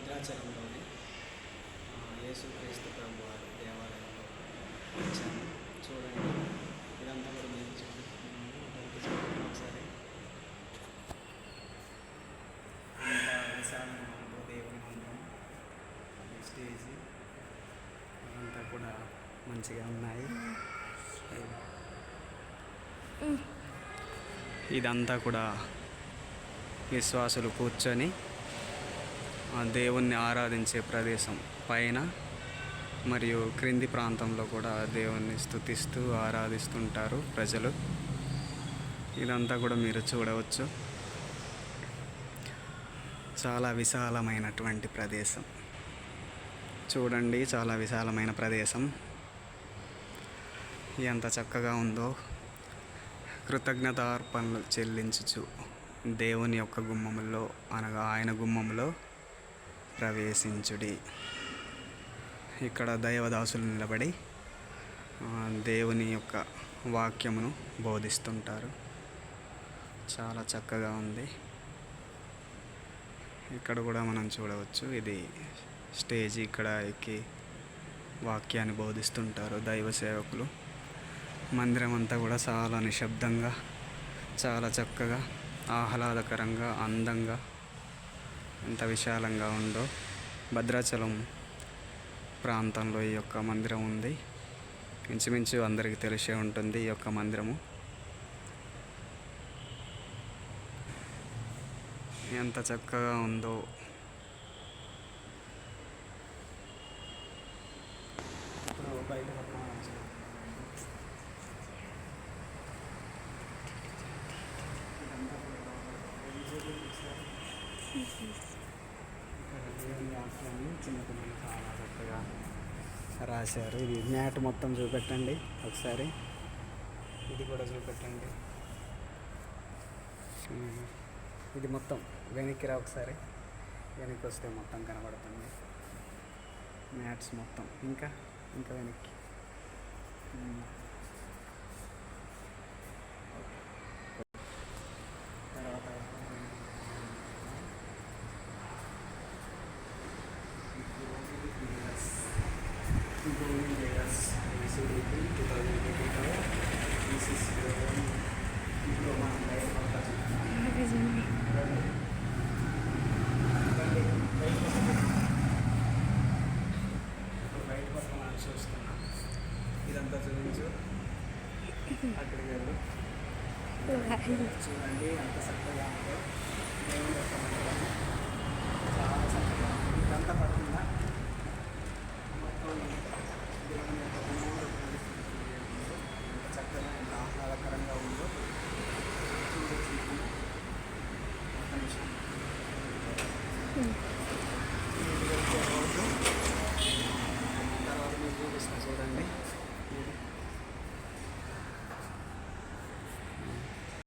భద్రాచలంలోని యేసుక్రీస్తు ప్రభు వారి దేవాలయంలో వచ్చాము చూడండి ఇదంతా కూడా మీకు అటెంప్ట్ చూడండి ఒకసారి. అంతా విశాలంగా దేవుని మందిరం స్టేజ్. అదంతా కూడా మంచిగా ఉన్నాయి. ఇదంతా కూడా విశ్వాసులు కూర్చొని దేవుణ్ణి ఆరాధించే ప్రదేశం పైన మరియు క్రింది ప్రాంతంలో కూడా దేవుణ్ణి స్తుతిస్తూ ఆరాధిస్తుంటారు ప్రజలు. ఇదంతా కూడా మీరు చూడవచ్చు. చాలా విశాలమైనటువంటి ప్రదేశం. చూడండి చాలా విశాలమైన ప్రదేశం. ఎంత చక్కగా ఉందో. కృతజ్ఞతార్పణలు చెల్లించుచు దేవుని యొక్క గుమ్మములో అనగా ఆయన గుమ్మములో ప్రవేశించుడి. ఇక్కడ దైవదాసులు నిలబడి దేవుని యొక్క వాక్యమును బోధిస్తుంటారు. చాలా చక్కగా ఉంది. ఇక్కడ కూడా మనం చూడవచ్చు ఇది స్టేజ్ ఇక్కడ ఎక్కి వాక్యాన్ని బోధిస్తుంటారు దైవ సేవకులు. మందిరం అంతా కూడా చాలా నిశ్శబ్దంగా చాలా చక్కగా ఆహ్లాదకరంగా అందంగా ఎంత విశాలంగా ఉందో. భద్రాచలం ప్రాంతంలో ఈ యొక్క మందిరం ఉంది. ఇంచుమించు అందరికీ తెలిసే ఉంటుంది ఈ యొక్క మందిరము. ఎంత చక్కగా ఉందో. ఇప్పుడు బయట పక్కన వచ్చాను. ఇదంతా కూడా వెజిటేబుల్ మిక్సర్. చాలా చక్కగా రాశారు. ఇది మ్యాట్ మొత్తం చూపెట్టండి ఒకసారి. ఇది కూడా చూపెట్టండి. ఇది మొత్తం వెనక్కి రా ఒకసారి. వెనక్కి వస్తే మొత్తం కనబడుతుంది. మ్యాట్స్ మొత్తం. ఇంకా? ఇంకా వెనక్కి. అంతా చూపించు. అక్కడికి వెళ్ళు. చూడండి ఎంత చక్కగా ఉందో దేవుని యొక్క చాలా చక్కగా ఉంది. ఇదంతా పడుతుందా మొత్తం దేవుని యొక్క ఎంత చక్కగా ఎంత ఆహ్లాదకరంగా ఉందో చూడొచ్చు